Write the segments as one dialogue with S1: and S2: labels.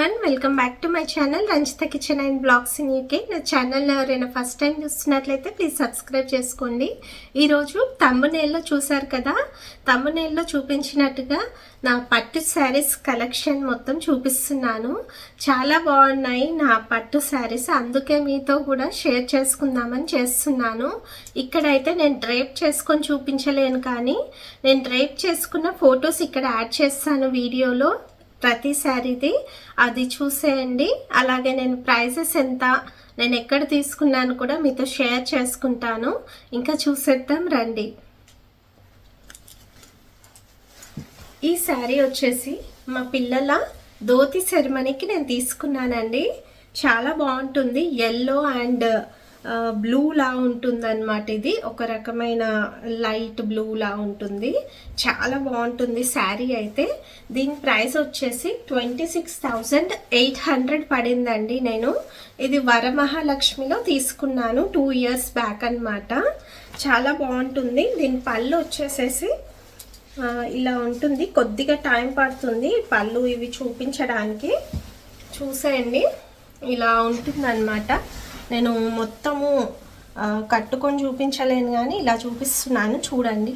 S1: Everyone welcome back to my channel Ranjitha kitchen and blogs in UK నా ఛానల్లో ఎవరైనా first time చూస్తున్నట్లయితే please subscribe చేసుకోండి. ఈరోజు తమ్మునేల్లో చూశారు కదా? తమ్మునేల్లో చూపించినట్టుగా నా పట్టు శారీస్ కలెక్షన్ మొత్తం చూపిస్తున్నాను. చాలా బాగున్నాయి నా పట్టు శారీస్ అందుకే మీతో కూడా షేర్ చేసుకుందామని చేస్తున్నాను. ఇక్కడైతే నేను డ్రేప్ చేసుకొని చూపించలేను కానీ నేను డ్రేప్ చేసుకున్న ఫొటోస్ ఇక్కడ యాడ్ చేస్తాను వీడియోలో ప్రతి శారీది అది చూసేయండి. అలాగే నేను ప్రైజెస్ ఎంత నేను ఎక్కడ తీసుకున్నాను కూడా మీతో షేర్ చేసుకుంటాను. ఇంకా చూసేద్దాం రండి. ఈ శారీ వచ్చేసి మా పిల్లల ధోతి సెరమనీకి నేను తీసుకున్నానండి. చాలా బాగుంటుంది ఎల్లో అండ్ బ్లూ లా ఇది. ఒక రకమైన లైట్ బ్లూ లా ఉంటుంది. చాలా బాగుంటుంది శారీ అయితే. దీని ప్రైస్ వచ్చేసి twenty six thousand eight hundred పడిందండి నేను. ఇది వరమహాలక్ష్మిలో తీసుకున్నాను టూ ఇయర్స్ బ్యాక్ అనమాట చాలా బాగుంటుంది. దీని పళ్ళు వచ్చేసేసి ఇలా ఉంటుంది. కొద్దిగా టైం పడుతుంది పళ్ళు ఇవి చూపించడానికి. చూసేయండి. ఇలా ఉంటుందన్నమాట. నేను మొత్తము కట్టుకొని చూపించలేను కానీ ఇలా చూపిస్తున్నాను. చూడండి.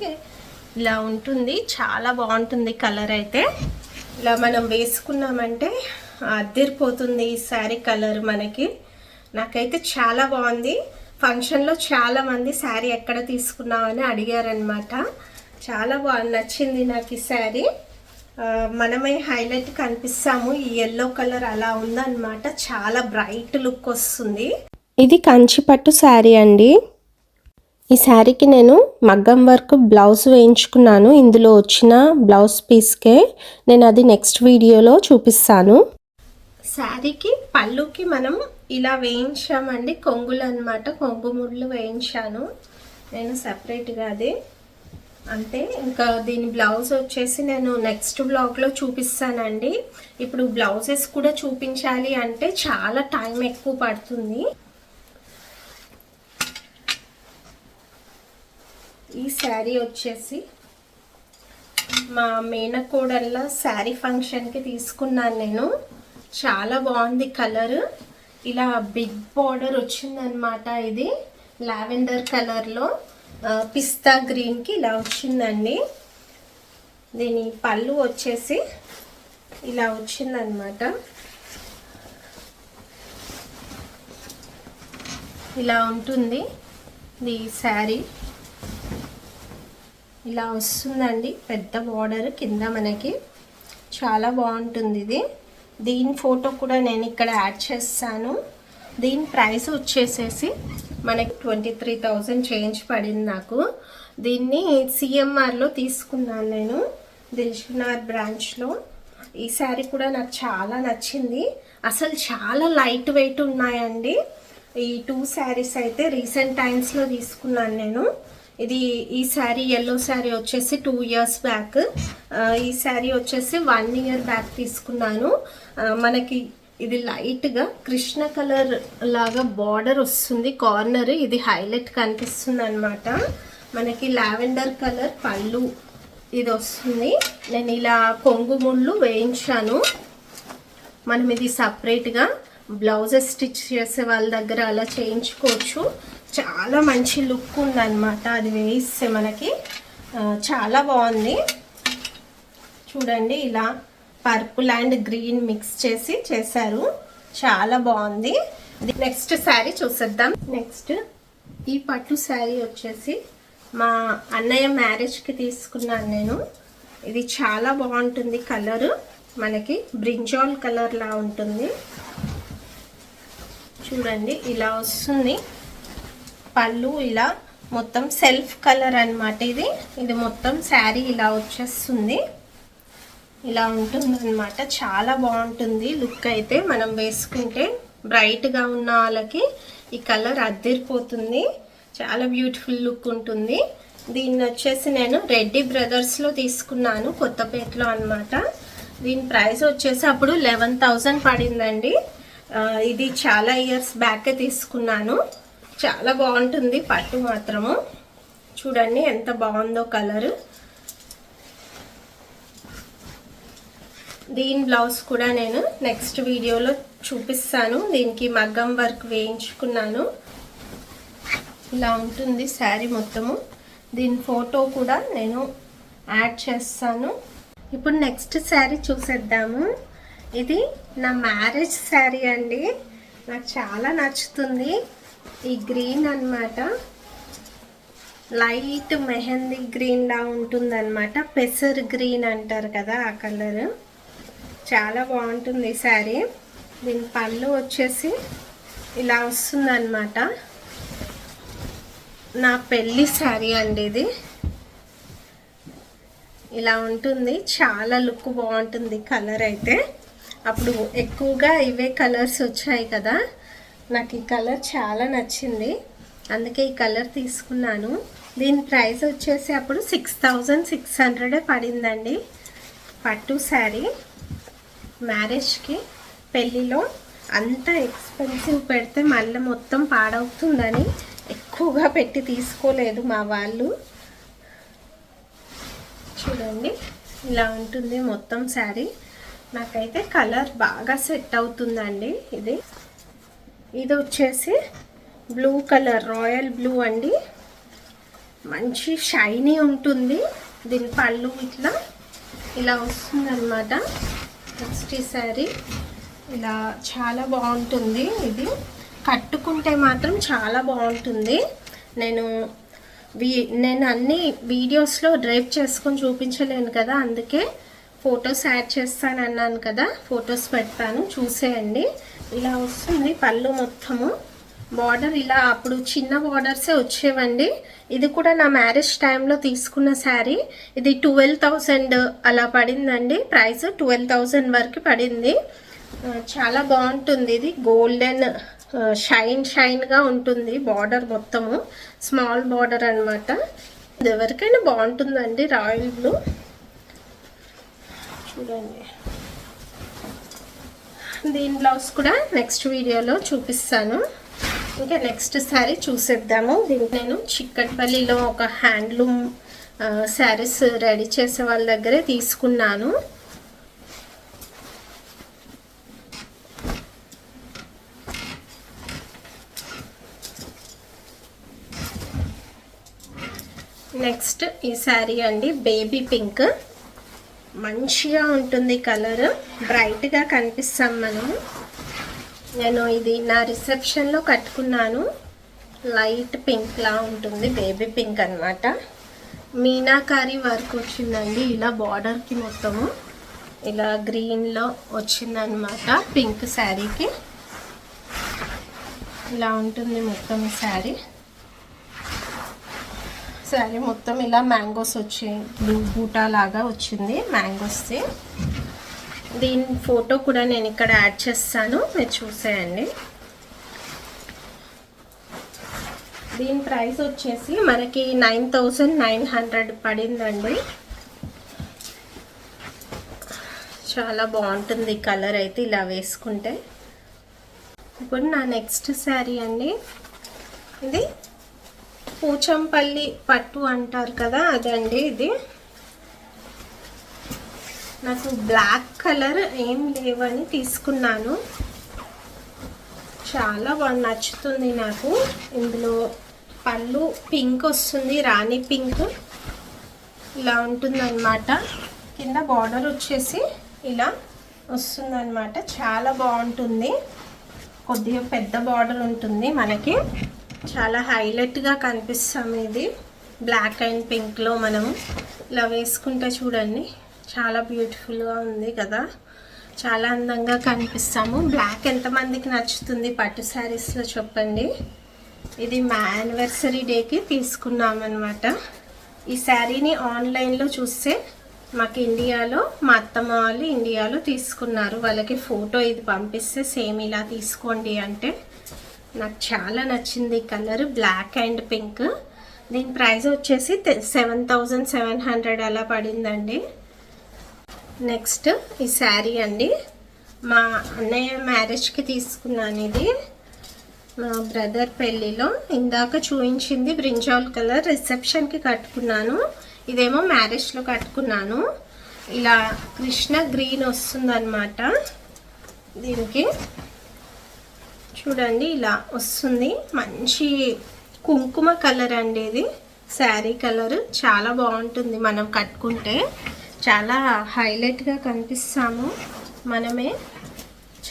S1: ఇలా ఉంటుంది. చాలా బాగుంటుంది కలర్ అయితే. ఇలా మనం వేసుకున్నామంటే అద్దరిపోతుంది ఈ శారీ కలర్ మనకి. నాకైతే చాలా బాగుంది. ఫంక్షన్లో చాలామంది శారీ ఎక్కడ తీసుకున్నామని అడిగారనమాట చాలా బాగా నచ్చింది నాకు ఈ శారీ. మనమే హైలైట్ కనిపిస్తాము. ఈ ఎల్లో కలర్ అలా ఉందన్నమాట. చాలా బ్రైట్ లుక్ వస్తుంది. ఇది కంచిపట్టు శారీ అండి. ఈ శారీకి నేను మగ్గం వర్క్ బ్లౌజ్ వేయించుకున్నాను. ఇందులో వచ్చిన బ్లౌజ్ పీస్కే నేను అది నెక్స్ట్ వీడియోలో చూపిస్తాను. శారీకి పళ్ళుకి మనం ఇలా వేయించామండి. కొంగులు అనమాట కొంగు ముళ్ళు వేయించాను. నేను సపరేట్గా అది. అంతే ఇంకా దీని బ్లౌజ్ వచ్చేసి నేను నెక్స్ట్ బ్లాగ్లో చూపిస్తానండి. ఇప్పుడు బ్లౌజెస్ కూడా చూపించాలి అంటే చాలా టైం ఎక్కువ పడుతుంది. ఈ శారీ వచ్చేసి మా మేనకోడళ్ళ శారీ ఫంక్షన్కి తీసుకున్నాను నేను. చాలా బాగుంది కలర్. ఇలా బిగ్ బార్డర్ వచ్చిందనమాట ఇది. లావెండర్ కలర్లో పిస్తా గ్రీన్కి ఇలా వచ్చిందండి. దీని పళ్ళు వచ్చేసి ఇలా వచ్చిందనమాట ఇలా ఉంటుంది. ఇది శారీ. ఇలా వస్తుందండి పెద్ద బార్డర్ కింద మనకి. చాలా బాగుంటుంది ఇది. దీని ఫోటో కూడా నేను ఇక్కడ యాడ్ చేస్తాను. దీని ప్రైస్ వచ్చేసేసి మనకి ట్వంటీ త్రీ థౌజండ్ చేంజ్ పడింది నాకు. దీన్ని సిఎంఆర్లో తీసుకున్నాను నేను దిల్షునార్ బ్రాంచ్లో ఈ శారీ కూడా నాకు చాలా నచ్చింది. అసలు చాలా లైట్ వెయిట్ ఉన్నాయండి. ఈ టూ శారీస్ అయితే రీసెంట్ టైమ్స్లో తీసుకున్నాను నేను. ఇది ఈ శారీ ఎల్లో శారీ వచ్చేసి టూ ఇయర్స్ బ్యాక్ ఈ శారీ వచ్చేసి వన్ ఇయర్ బ్యాక్ తీసుకున్నాను. మనకి ఇది లైట్గా కృష్ణ కలర్ లాగా బార్డర్ వస్తుంది కార్నర్ ఇది హైలైట్ కనిపిస్తుంది అనమాట మనకి లావెండర్ కలర్ పళ్ళు ఇది వస్తుంది. నేను ఇలా కొంగు ముళ్ళు వేయించాను. మనం ఇది సపరేట్గా బ్లౌజెస్ స్టిచ్ చేసే వాళ్ళ దగ్గర అలా చేయించుకోవచ్చు. చాలా మంచి లుక్ ఉందన్నమాట. అది వేయిస్తే మనకి చాలా బాగుంది. చూడండి ఇలా పర్పుల్ అండ్ గ్రీన్ మిక్స్ చేసి చేశారు. చాలా బాగుంది. నెక్స్ట్ శారీ చూసేద్దాం. నెక్స్ట్ ఈ పట్టు శారీ వచ్చేసి మా అన్నయ్య మ్యారేజ్కి తీసుకున్నాను నేను. ఇది చాలా బాగుంటుంది కలరు. మనకి బ్రింజాల్ కలర్లా ఉంటుంది. చూడండి ఇలా వస్తుంది. పళ్ళు ఇలా మొత్తం సెల్ఫ్ కలర్ అనమాట ఇది. ఇది మొత్తం శారీ ఇలా వచ్చేస్తుంది. ఇలా ఉంటుంది అనమాట చాలా బాగుంటుంది. లుక్ అయితే మనం వేసుకుంటే బ్రైట్గా ఉన్న వాళ్ళకి ఈ కలర్ అద్దరిపోతుంది. చాలా బ్యూటిఫుల్ లుక్ ఉంటుంది. దీన్ని వచ్చేసి నేను రెడ్డి బ్రదర్స్లో తీసుకున్నాను కొత్తపేటలో అన్నమాట. దీని ప్రైస్ వచ్చేసి అప్పుడు లెవెన్ థౌజండ్ పడిందండి. ఇది చాలా ఇయర్స్ బ్యాక్ తీసుకున్నాను. చాలా బాగుంటుంది పట్టు మాత్రము. చూడండి ఎంత బాగుందో కలరు. దీని బ్లౌజ్ కూడా నేను నెక్స్ట్ వీడియోలో చూపిస్తాను. దీనికి మగ్గం వర్క్ వేయించుకున్నాను. ఇలా ఉంటుంది శారీ మొత్తము. దీని ఫోటో కూడా నేను యాడ్ చేస్తాను. ఇప్పుడు నెక్స్ట్ శారీ చూసేద్దాము. ఇది నా మ్యారేజ్ శారీ అండి. నాకు చాలా నచ్చుతుంది. ఈ గ్రీన్ అన్నమాట. లైట్ మెహందీ గ్రీన్ లా ఉంటుంది అనమాట పెసర్ గ్రీన్ అంటారు కదా ఆ కలర్. చాలా బాగుంటుంది ఈ శారీ. దీని పళ్ళు వచ్చేసి ఇలా వస్తుందన్నమాట. నా పెళ్ళి శారీ అండి ఇది. ఇలా ఉంటుంది. చాలా లుక్ బాగుంటుంది కలర్ అయితే. అప్పుడు ఎక్కువగా ఇవే కలర్స్ వచ్చాయి కదా. నాకు ఈ కలర్ చాలా నచ్చింది. అందుకే ఈ కలర్ తీసుకున్నాను. దీని ప్రైస్ వచ్చేసి అప్పుడు సిక్స్ థౌజండ్ సిక్స్ హండ్రెడే పడిందండి. పట్టు శారీ మ్యారేజ్కి పెళ్ళిలో అంత ఎక్స్పెన్సివ్ పెడితే మళ్ళీ మొత్తం పాడవుతుందని ఎక్కువగా పెట్టి తీసుకోలేదు మా వాళ్ళు. చూడండి ఇలా ఉంటుంది మొత్తం శారీ. నాకైతే కలర్ బాగా సెట్ అవుతుందండి ఇది. ఇది వచ్చేసి బ్లూ కలర్ రాయల్ బ్లూ అండి. మంచి షైనీ ఉంటుంది. దీని పళ్ళు ఇట్లా ఇలా వస్తుందన్నమాట. నెక్స్ట్ ఈ శారీ ఇలా చాలా బాగుంటుంది ఇది. కట్టుకుంటే మాత్రం చాలా బాగుంటుంది. నేను వీ నేను అన్ని వీడియోస్లో డ్రైవ్ చేసుకొని చూపించలేను కదా అందుకే ఫొటోస్ యాడ్ చేస్తాను అన్నాను కదా ఫొటోస్ పెడతాను చూసేయండి. ఇలా వస్తుంది పళ్ళు మొత్తము. బార్డర్ ఇలా అప్పుడు చిన్న బార్డర్సే వచ్చేవండి. ఇది కూడా నా మ్యారేజ్ టైంలో తీసుకున్న శారీ ఇది ట్వెల్వ్ థౌజండ్ అలా పడిందండి. ప్రైస్ ట్వెల్వ్ థౌజండ్ వరకు పడింది. చాలా బాగుంటుంది. ఇది గోల్డెన్ షైన్ షైన్గా ఉంటుంది బార్డర్ మొత్తము. స్మాల్ బార్డర్ అనమాట ఇది ఎవరికైనా బాగుంటుందండి రాయల్ బ్లూ. చూడండి. దీని బ్లౌజ్ కూడా. నెక్స్ట్ వీడియోలో చూపిస్తాను. ఇంకా నెక్స్ట్ శారీ చూసేద్దాము. దీనికి నేను చిక్కట్పల్లిలో ఒక హ్యాండ్లూమ్ శారీస్ రెడీ చేసే వాళ్ళ దగ్గరే తీసుకున్నాను. నెక్స్ట్ ఈ శారీ అండి బేబీ పింక్ మంచిగా ఉంటుంది కలర్. బ్రైట్గా కనిపిస్తాం మనము. నేను ఇది నా రిసెప్షన్లో కట్టుకున్నాను. లైట్ పింక్లా ఉంటుంది బేబీ పింక్ అన్నమాట. మీనాకారి వర్క్ వచ్చిందండి ఇలా బార్డర్కి మొత్తము. ఇలా గ్రీన్లో వచ్చిందనమాట పింక్ శారీకి. ఇలా ఉంటుంది మొత్తం శారీ. శారీ మొత్తం ఇలా మ్యాంగోస్ వచ్చాయి బ్లూ బూటా లాగా వచ్చింది మ్యాంగోస్ది. దీని ఫోటో కూడా నేను ఇక్కడ యాడ్ చేస్తాను మీరు చూసేయండి. దీని ప్రైస్ వచ్చేసి మనకి నైన్ థౌజండ్ నైన్ హండ్రెడ్ పడిందండి. చాలా బాగుంటుంది కలర్ అయితే ఇలా వేసుకుంటే. ఇప్పుడు నా నెక్స్ట్ శారీ అండి. ఇది పూచంపల్లి పట్టు అంటారు కదా అదండి ఇది. నాకు బ్లాక్ కలర్ ఏం లేవని తీసుకున్నాను. చాలా బాగా నచ్చుతుంది నాకు. ఇందులో పళ్ళు పింక్ వస్తుంది రాణి పింక్. ఇలా ఉంటుందన్నమాట. కింద బార్డర్ వచ్చేసి ఇలా వస్తుందన్నమాట. చాలా బాగుంటుంది. కొద్దిగా పెద్ద బార్డర్ ఉంటుంది మనకి. చాలా హైలైట్గా కనిపిస్తాం ఇది. బ్లాక్ అండ్ పింక్లో మనం ఇలా వేసుకుంటే చూడండి చాలా బ్యూటిఫుల్గా ఉంది కదా. చాలా అందంగా కనిపిస్తాము. బ్లాక్ ఎంతమందికి నచ్చుతుంది పట్టు శారీస్లో చెప్పండి. ఇది మా యానివర్సరీ డేకి తీసుకున్నామన్నమాట. ఈ శారీని ఆన్లైన్లో చూస్తే మాకు ఇండియాలో మా అత్తమ్మ వాళ్ళు ఇండియాలో తీసుకున్నారు. వాళ్ళకి ఫోటో ఇది పంపిస్తే సేమ్ ఇలా తీసుకోండి అంటే. నాకు చాలా నచ్చింది కలర్ బ్లాక్ అండ్ పింక్. దీని ప్రైస్ వచ్చేసి సెవెన్ థౌజండ్ సెవెన్ హండ్రెడ్ అలా పడిందండి. నెక్స్ట్ ఈ శారీ అండి. మా అన్నయ్య మ్యారేజ్కి తీసుకున్నాను ఇది. మా బ్రదర్ పెళ్ళిలో ఇందాక చూపించింది బ్రింజాల్ కలర్ రిసెప్షన్కి కట్టుకున్నాను. ఇదేమో మ్యారేజ్లో కట్టుకున్నాను. ఇలా కృష్ణ గ్రీన్ వస్తుందన్నమాట. దీనికి చూడండి ఇలా వస్తుంది. మంచి కుంకుమ కలర్ అండి ఇది. శారీ కలర్. చాలా బాగుంటుంది మనం కట్టుకుంటే. చాలా హైలైట్గా కనిపిస్తాము మనమే.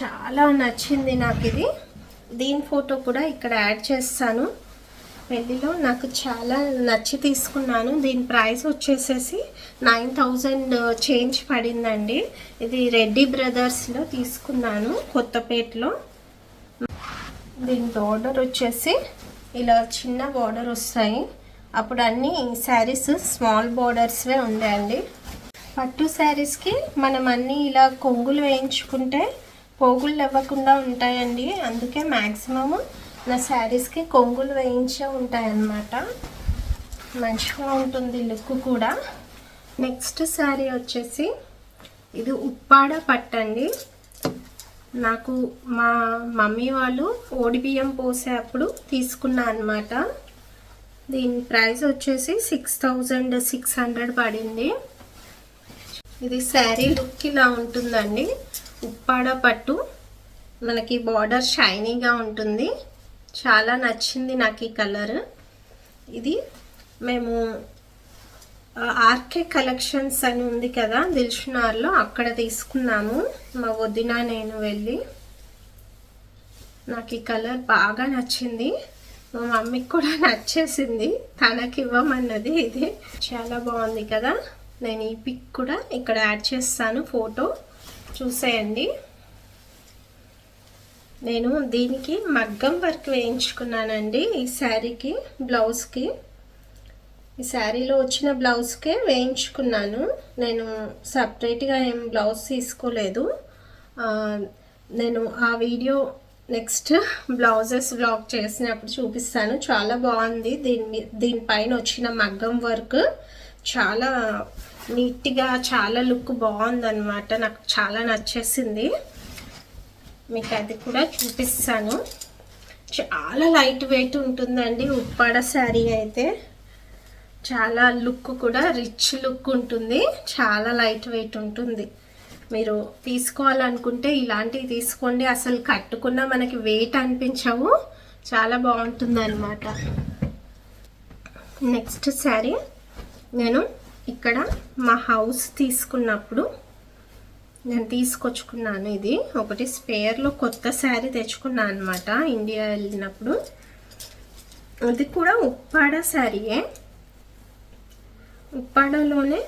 S1: చాలా నచ్చింది నాకు ఇది. దీని ఫోటో కూడా ఇక్కడ యాడ్ చేస్తాను. పెళ్ళిలో నాకు చాలా నచ్చి తీసుకున్నాను. దీని ప్రైస్ వచ్చేసేసి నైన్ థౌజండ్ చేంజ్ పడిందండి. ఇది రెడ్డి బ్రదర్స్లో తీసుకున్నాను కొత్తపేటలో దీని బార్డర్ వచ్చేసి ఇలా చిన్న బార్డర్ వస్తాయి. అప్పుడు అన్ని శారీస్ స్మాల్ బార్డర్స్వే ఉండాయండి పట్టు శారీస్కి మనం అన్నీ ఇలా కొంగులు వేయించుకుంటే పోగులు ఇవ్వకుండా ఉంటాయండి. అందుకే మ్యాక్సిమమ్ నా శారీస్కి కొంగులు వేయించే ఉంటాయన్నమాట. మంచిగా ఉంటుంది లుక్ కూడా. నెక్స్ట్ శారీ వచ్చేసి ఇది ఉప్పాడ పట్టండి. నాకు మా మమ్మీ వాళ్ళు ఓడి బియ్యం పోసేటప్పుడు తీసుకున్నా అనమాట దీని ప్రైస్ వచ్చేసి సిక్స్ థౌజండ్ సిక్స్ హండ్రెడ్ పడింది. ఇది శారీ లుక్ ఇలా ఉంటుందండి. ఉప్పాడ పట్టు. మనకి బార్డర్ షైనీగా ఉంటుంది. చాలా నచ్చింది నాకు ఈ కలర్. ఇది మేము ఆర్కే కలెక్షన్స్ అని ఉంది కదా దిల్షునార్లో అక్కడ తీసుకున్నాము మా వదిన నేను వెళ్ళి. నాకు ఈ కలర్ బాగా నచ్చింది. మా మమ్మీకి కూడా నచ్చేసింది. తనకి ఇవ్వమన్నది ఇది. చాలా బాగుంది కదా. నేను ఈ పిక్ కూడా ఇక్కడ యాడ్ చేస్తాను ఫోటో. చూసేయండి. నేను దీనికి మగ్గం వర్క్ వేయించుకున్నానండి ఈ శారీకి బ్లౌజ్కి. ఈ శారీలో వచ్చిన బ్లౌజ్కే వేయించుకున్నాను. నేను సపరేట్గా ఏం బ్లౌజ్ తీసుకోలేదు. నేను ఆ వీడియో నెక్స్ట్ బ్లౌజెస్ బ్లాక్ చేసినప్పుడు చూపిస్తాను. చాలా బాగుంది. దీని దీనిపైన వచ్చిన మగ్గం వర్క్ చాలా నీట్గా చాలా లుక్ బాగుందన్నమాట. నాకు చాలా నచ్చేసింది. మీకు అది కూడా చూపిస్తాను. చాలా లైట్ వెయిట్ ఉంటుందండి ఉప్పాడ శారీ అయితే. చాలా లుక్ కూడా రిచ్ లుక్ ఉంటుంది. చాలా లైట్ వెయిట్ ఉంటుంది. మీరు తీసుకోవాలనుకుంటే ఇలాంటివి తీసుకోండి. అసలు కట్టుకున్న మనకి వెయిట్ అనిపించవు. చాలా బాగుంటుంది అనమాట నెక్స్ట్ శారీ నేను ఇక్కడ మా హౌస్ తీసుకున్నప్పుడు నేను తీసుకొచ్చుకున్నాను ఇది. ఒకటి స్పేర్లో కొత్త శారీ తెచ్చుకున్నాను అనమాట ఇండియా వెళ్ళినప్పుడు. ఇది కూడా ఉప్పాడ శారీయే. ఉప్పాడలోనే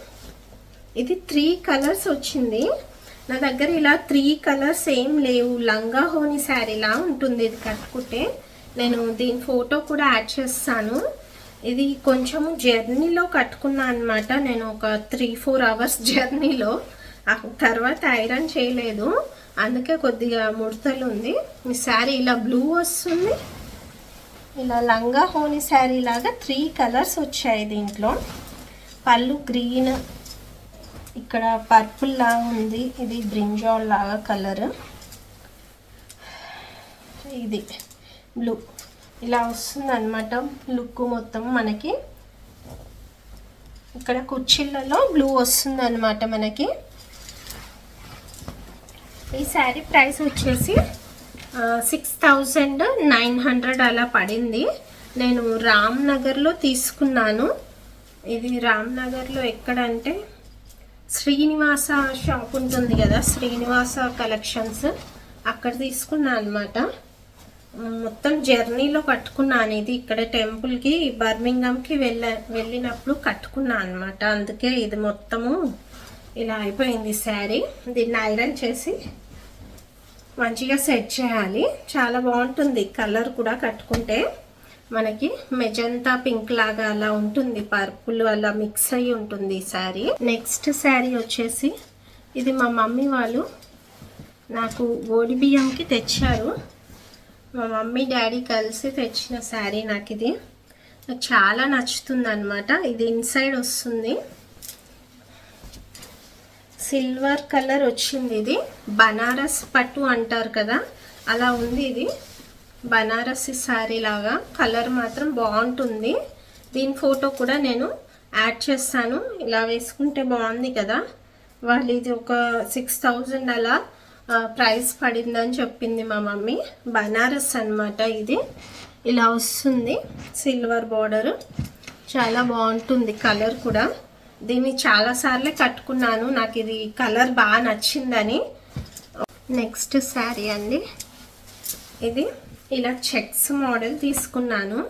S1: ఇది త్రీ కలర్స్ వచ్చింది. నా దగ్గర ఇలా త్రీ కలర్స్ ఏం లేవు. లంగా హోని శారీలా ఉంటుంది ఇది కట్టుకుంటే. నేను దీని ఫోటో కూడా యాడ్ చేస్తాను. ఇది కొంచెము జర్నీలో కట్టుకున్నా అనమాట నేను ఒక త్రీ ఫోర్ అవర్స్ జర్నీలో తర్వాత ఐరన్ చేయలేదు. అందుకే కొద్దిగా ముడతలు ఉంది. ఈ శారీ ఇలా బ్లూ వస్తుంది. ఇలా లంగా హోని శారీ లాగా త్రీ కలర్స్ వచ్చాయి దీంట్లో. పళ్ళు గ్రీన్ ఇక్కడ పర్పుల్ లాగా ఉంది. ఇది బ్రింజాల్ లాగా కలర్. ఇది బ్లూ. ఇలా వస్తుంది అనమాట లుక్ మొత్తం మనకి. ఇక్కడ కుర్చీలలో బ్లూ వస్తుంది అనమాట మనకి. ఈ శారీ ప్రైస్ వచ్చేసి సిక్స్ థౌజండ్ నైన్ హండ్రెడ్ అలా పడింది. నేను రామ్ నగర్లో తీసుకున్నాను. ఇది రామ్నగర్లో ఎక్కడంటే శ్రీనివాస షాప్ ఉంటుంది కదా శ్రీనివాస కలెక్షన్స్. అక్కడ తీసుకున్నాను అనమాట మొత్తం జర్నీలో కట్టుకున్నాను. ఇది ఇక్కడ టెంపుల్కి బర్మింగ్కి వెళ్ళ వెళ్ళినప్పుడు కట్టుకున్నాను అనమాట అందుకే ఇది మొత్తము ఇలా అయిపోయింది శారీ. దీన్ని ఐరన్ చేసి మంచిగా సెట్ చేయాలి. చాలా బాగుంటుంది కలర్ కూడా కట్టుకుంటే. మనకి మెజంతా పింక్ లాగా అలా ఉంటుంది. పర్పుల్ అలా మిక్స్ అయి ఉంటుంది ఈ శారీ. నెక్స్ట్ శారీ వచ్చేసి ఇది మా మమ్మీ వాళ్ళు నాకు ఓడి బియ్యంకి తెచ్చారు. మా మమ్మీ డాడీ కలిసి తెచ్చిన శారీ నాకు ఇది. నాకు చాలా నచ్చుతుంది అనమాట ఇది ఇన్సైడ్ వస్తుంది. సిల్వర్ కలర్ వచ్చింది ఇది. బనారస్ పట్టు అంటారు కదా అలా ఉంది ఇది. బనారసి శారీ లాగా కలర్ మాత్రం బాగుంటుంది. దీని ఫోటో కూడా నేను యాడ్ చేస్తాను. ఇలా వేసుకుంటే బాగుంది కదా. వాళ్ళు ఇది ఒక సిక్స్ థౌజండ్ అలా ప్రైస్ పడిందని చెప్పింది మా మమ్మీ. బనారస్ అన్నమాట ఇది. ఇలా వస్తుంది సిల్వర్ బార్డరు. చాలా బాగుంటుంది కలర్ కూడా. దీన్ని చాలాసార్లు కట్టుకున్నాను. నాకు ఇది కలర్ బాగా నచ్చిందని. నెక్స్ట్ శారీ అండి. ఇది ఇలా చెక్స్ మోడల్ తీసుకున్నాను.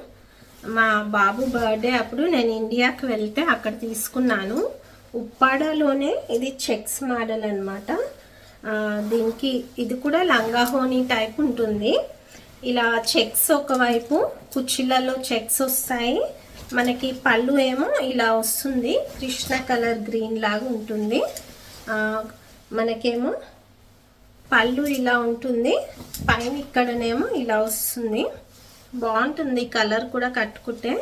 S1: మా బాబు బర్త్డే అప్పుడు నేను ఇండియాకి వెళ్తే అక్కడ తీసుకున్నాను. ఉప్పాడలోనే ఇది చెక్స్ మోడల్ అనమాట దీనికి ఇది కూడా లంగాహోని టైప్ ఉంటుంది. ఇలా చెక్స్ ఒకవైపు కుర్చీలలో చెక్స్ వస్తాయి. మనకి పళ్ళు ఏమో ఇలా వస్తుంది. కృష్ణ కలర్ గ్రీన్ లాగా ఉంటుంది. మనకేమో పళ్ళు ఇలా ఉంటుంది. పైన ఇక్కడనేమో ఇలా వస్తుంది. బాగుంటుంది. కలర్ కూడా కట్టుకుంటే.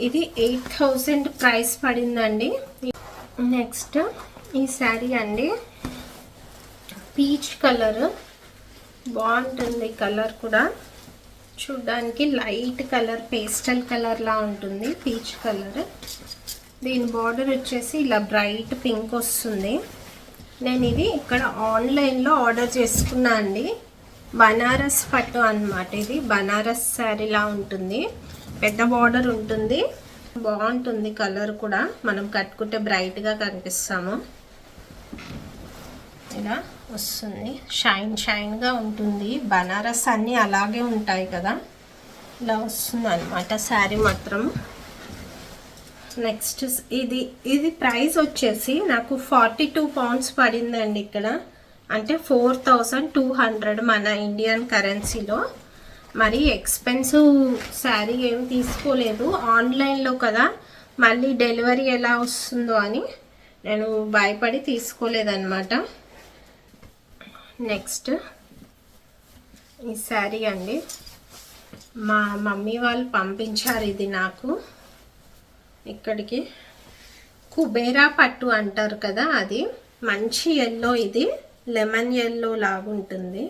S1: ఇది ఎయిట్ థౌజండ్ ప్రైస్ పడిందండి. నెక్స్ట్ ఈ శారీ అండి. Peach colour. బాగుంటుంది కలర్ కూడా. చూడ్డానికి లైట్ కలర్ పేస్టల్ కలర్లా ఉంటుంది పీచ్ కలర్. దీని బార్డర్ వచ్చేసి ఇలా బ్రైట్ పింక్ వస్తుంది. నేను ఇది ఇక్కడ ఆన్లైన్లో ఆర్డర్ చేసుకున్నా అండి. బనారస్ పట్టు అనమాట ఇది. బనారస్ శారీలా ఉంటుంది. పెద్ద బార్డర్ ఉంటుంది. బాగుంటుంది కలర్ కూడా. మనం కట్టుకుంటే బ్రైట్గా కనిపిస్తాము. ఇలా వస్తుంది. షైన్ షైన్గా ఉంటుంది. బనారస్ అన్నీ అలాగే ఉంటాయి కదా. ఇలా వస్తుంది అనమాట శారీ మాత్రం. నెక్స్ట్ ఇది ఇది ప్రైస్ వచ్చేసి నాకు ఫార్టీ టూ పౌండ్స్ పడిందండి ఇక్కడ. అంటే ఫోర్ థౌజండ్ టూ హండ్రెడ్ మన ఇండియన్ కరెన్సీలో మరి ఎక్స్పెన్సివ్ శారీ ఏం తీసుకోలేదు. ఆన్లైన్లో కదా. మళ్ళీ డెలివరీ ఎలా వస్తుందో అని నేను భయపడి తీసుకోలేదన్నమాట. నెక్స్ట్ ఈ శారీ అండి. మా మమ్మీ వాళ్ళు పంపించారు ఇది నాకు. ఇక్కడికి కుబేరా పట్టు అంటారు కదా అది. మంచి ఎల్లో ఇది. లెమన్ ఎల్లో లాగుంటుంది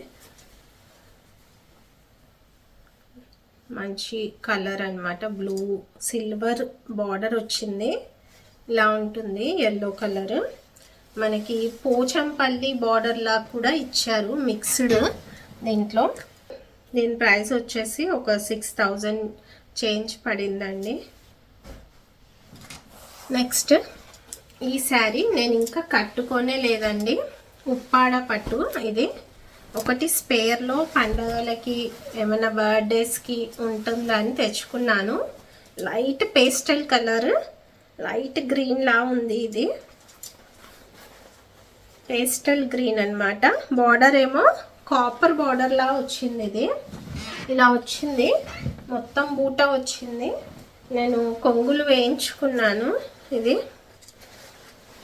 S1: మంచి కలర్ అనమాట బ్లూ సిల్వర్ బార్డర్ వచ్చింది. ఇలా ఉంటుంది ఎల్లో కలర్ మనకి పోచంపల్లి బార్డర్లా కూడా ఇచ్చారు మిక్స్డ్ దీంట్లో. దీని ప్రైస్ వచ్చేసి ఒక సిక్స్ థౌజండ్ చేంజ్ పడిందండి. నెక్స్ట్ ఈ శారీ నేను ఇంకా కట్టుకోనే లేదండి. ఉప్పాడ పట్టు ఇది. ఒకటి స్పేర్లో పండగలకి ఏమైనా బర్త్డేస్కి ఉంటుందని తెచ్చుకున్నాను. Light pastel colour light green లా ఉంది ఇది. పేస్టల్ గ్రీన్ అన్నమాట. బార్డర్ ఏమో కాపర్ బార్డర్లా వచ్చింది ఇది. ఇలా వచ్చింది. మొత్తం బూట వచ్చింది. నేను కొంగులు వేయించుకున్నాను. ఇది.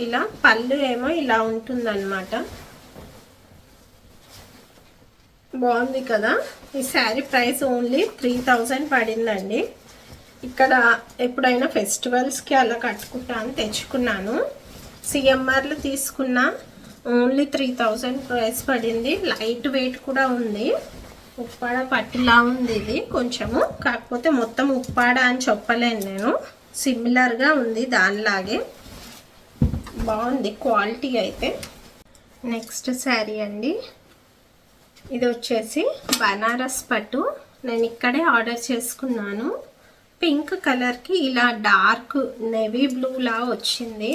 S1: ఇలా పళ్ళు ఏమో ఇలా ఉంటుందన్నమాట. బాగుంది కదా? ఈ sari price only three thousand పడిందండి. ఇక్కడ ఎప్పుడైనా ఫెస్టివల్స్కి అలా కట్టుకుంటా అని తెచ్చుకున్నాను. సిఎంఆర్లు తీసుకున్న ఓన్లీ త్రీ థౌజండ్ ప్రైస్ పడింది. లైట్ వెయిట్ కూడా ఉంది. ఉప్పాడ పట్టులా ఉంది ఇది కొంచెము. కాకపోతే మొత్తం ఉప్పాడ అని చెప్పలేను నేను. సిమిలర్గా ఉంది దానిలాగే. బాగుంది క్వాలిటీ అయితే. నెక్స్ట్ శారీ అండి. ఇది వచ్చేసి బనారస్ పట్టు. నేను ఇక్కడే ఆర్డర్ చేసుకున్నాను. పింక్ కలర్కి ఇలా డార్క్ నెవీ బ్లూలా వచ్చింది.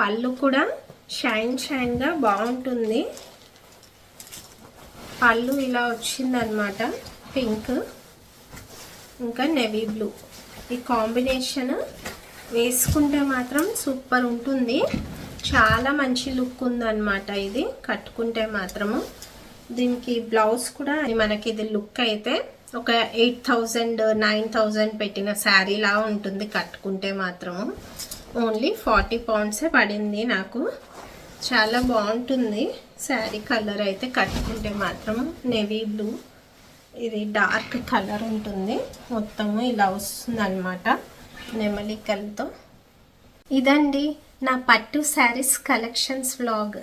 S1: పళ్ళు కూడా షైన్ షైన్గా బాగుంటుంది. పళ్ళు ఇలా వచ్చిందనమాట పింక్. ఇంకా నెవీ బ్లూ. ఈ కాంబినేషన్ వేసుకుంటే మాత్రం సూపర్ ఉంటుంది. చాలా మంచి లుక్ ఉందన్నమాట ఇది. కట్టుకుంటే మాత్రము. దీనికి బ్లౌజ్ కూడా మనకి ఇది లుక్ అయితే ఒక ఎయిట్ థౌజండ్ నైన్ థౌజండ్ పెట్టిన శారీలా ఉంటుంది కట్టుకుంటే మాత్రము. ఓన్లీ ఫార్టీ పౌండ్సే పడింది నాకు. చాలా బాగుంటుంది. శారీ కలర్ అయితే కట్టుకుంటే మాత్రం నెవీ బ్లూ ఇది డార్క్ కలర్ ఉంటుంది. మొత్తము ఇలా వస్తుంది అనమాట నెమలికలతో ఇదండి నా పట్టు శారీస్ కలెక్షన్స్ వ్లాగ్.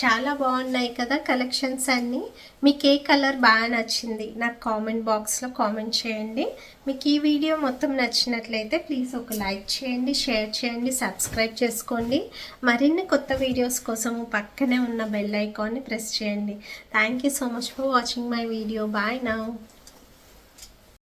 S1: చాలా బాగున్నాయి కదా కలెక్షన్స్ అన్నీ. మీకు ఏ కలర్ బాగా నచ్చింది? నాకు కామెంట్ బాక్స్లో కామెంట్ చేయండి. మీకు ఈ వీడియో మొత్తం నచ్చినట్లయితే ప్లీజ్ ఒక లైక్ చేయండి షేర్ చేయండి సబ్స్క్రైబ్ చేసుకోండి. మరిన్ని కొత్త వీడియోస్ కోసం పక్కనే ఉన్న బెల్ ఐకాన్ని ప్రెస్ చేయండి. Thank you so much for watching my video bye now